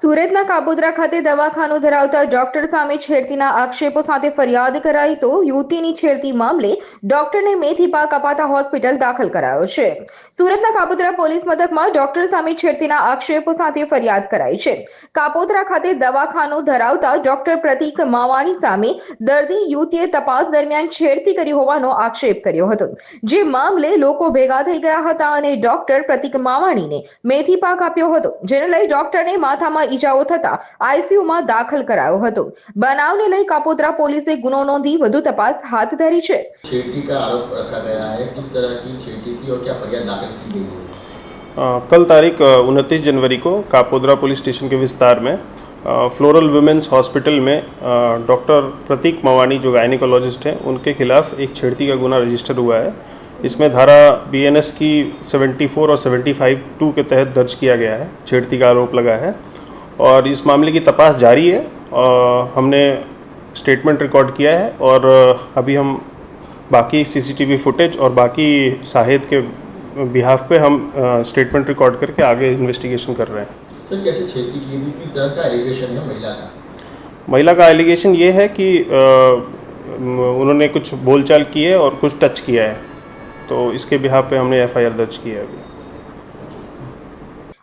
સુરતના કાબોદરા ખાતે દવાખાનું ધરાવતા ડોક્ટર સામે છેડતીના આક્ષેપો સાથે ફરિયાદ કરાઈ તો યુવતીની છેડતી મામલે ડોક્ટરને મેથી પાક અપાતા હોસ્પિટલ દાખલ કરાયો છે. સુરતના કાપોદ્રા પોલીસ મથકમાં ડોક્ટર સામે છેડતીના આક્ષેપો સાથે ફરિયાદ કરાઈ છે. કાપોદ્રા ખાતે દવાખાનું ધરાવતા ડોક્ટર પ્રતીક માવાની સામે દર્દી યુવતીએ તપાસ દરમિયાન છેડતી કરી હોવાનો આક્ષેપ કર્યો હતો. જે મામલે લોકો ભેગા થઈ ગયા હતા અને ડોક્ટર પ્રતીક માવાણીને મેથી પાક આપ્યો હતો, જેને લઈ ડોક્ટરને માથામાં ઈજાઓ થતા આઈસીયુમાં દાખલ કરાયો હતો બનાવને લઈ કાપોદ્રા પોલીસે ગુનો નોંધી વધુ તપાસ હાથ ધરી છે छेड़ती का आरोप रखा गया है किस तरह की छेड़ती थी और क्या फरियाद दाखिल की गई है अ, कल तारीख उनतीस जनवरी को कापोद्रा पुलिस स्टेशन के विस्तार में अ, फ्लोरल वुमेंस हॉस्पिटल में अ, डॉक्टर प्रतीक मवानी जो गायनिकोलॉजिस्ट हैं उनके खिलाफ एक छेड़ती का गुना रजिस्टर हुआ है इसमें धारा बीएनएस की 74 और 75 टू के तहत दर्ज किया गया है छेड़ती का आरोप लगा है और इस मामले की तपास जारी है। अ, हमने स्टेटमेंट रिकॉर्ड किया है और अभी हम बाकी सीसीटीवी फुटेज और बाकी शाहिद के बिहाफ पे हम स्टेटमेंट रिकॉर्ड करके आगे इन्वेस्टिगेशन कर रहे हैं। सर कैसे छेड़ती की थी किस तरह का एलिगेशन है महिला का? महिला का एलिगेशन ये है कि उन्होंने कुछ बोलचाल की है और कुछ टच किया है। तो इसके बिहाफ पे हमने एफआईआर दर्ज की है अभी।